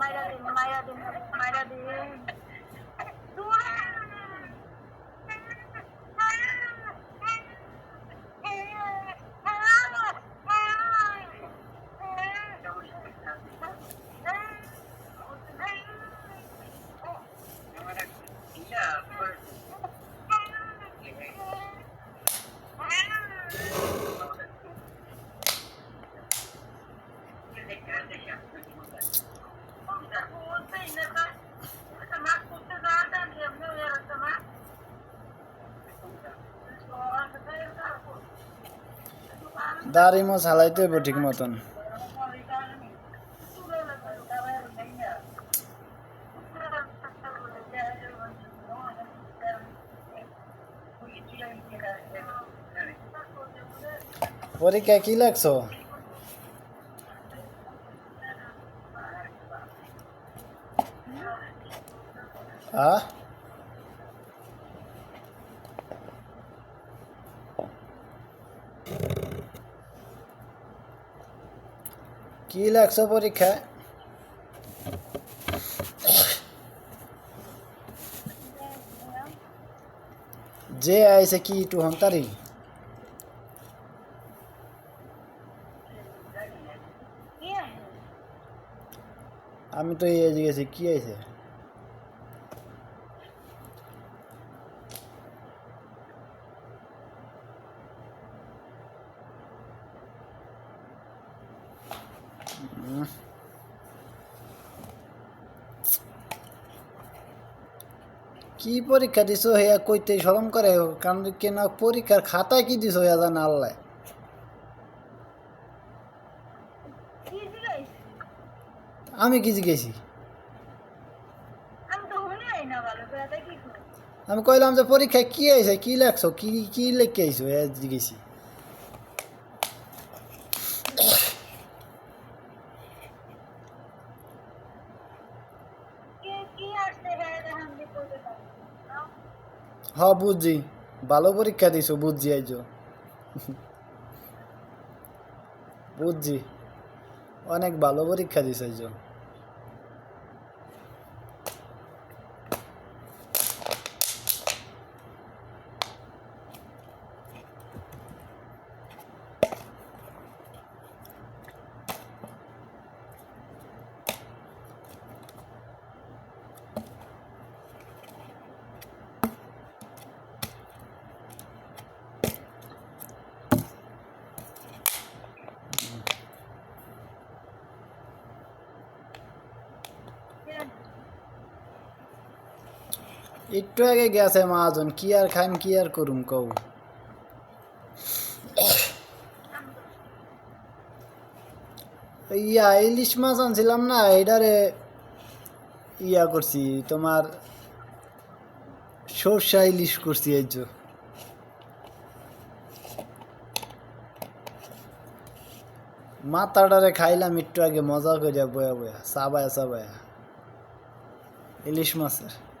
Mayra din, Mayra din, Mayra din. Duwa! দাড়ি মোছ হালাইতে হইব ঠিক মতন। পরীক্ষা কি লাগছো? হ্যাঁ কি লাগছো পরীক্ষায় যে আইছে কি একটু হংতারি আমি তো এই গেছি কি আইছে? কি পরীক্ষা দিছো হেয়া কইতে শরম করে কারণ কেন পরীক্ষার খাতায় কি দিছো হেয়া জানে আল্লাহ। আমি কি জিজ্ঞেছি আমি কইলাম যে পরীক্ষায় কি আইছে কি লেখছো কি কি লিখে আইছো এ হ বুঝছি। ভালো পরীক্ষা দিছো বুঝছি আইজ। বুঝছি। অনেক ভালো পরীক্ষা দিছ আইছো একটু আগে গেছে মহাজন কি আর খাইম, কি আর করুম কও? ইয়া, ইলিশ মাছ আনছিলাম না এটারে ইয়া করছি, তোমার সর্ষা ইলিশ করছি, এই যে। মাথাটারে খাইলাম একটু আগে, মজা করিয়া বয়া বয়া সাবায়া সাবায়া ইলিশ মাছের।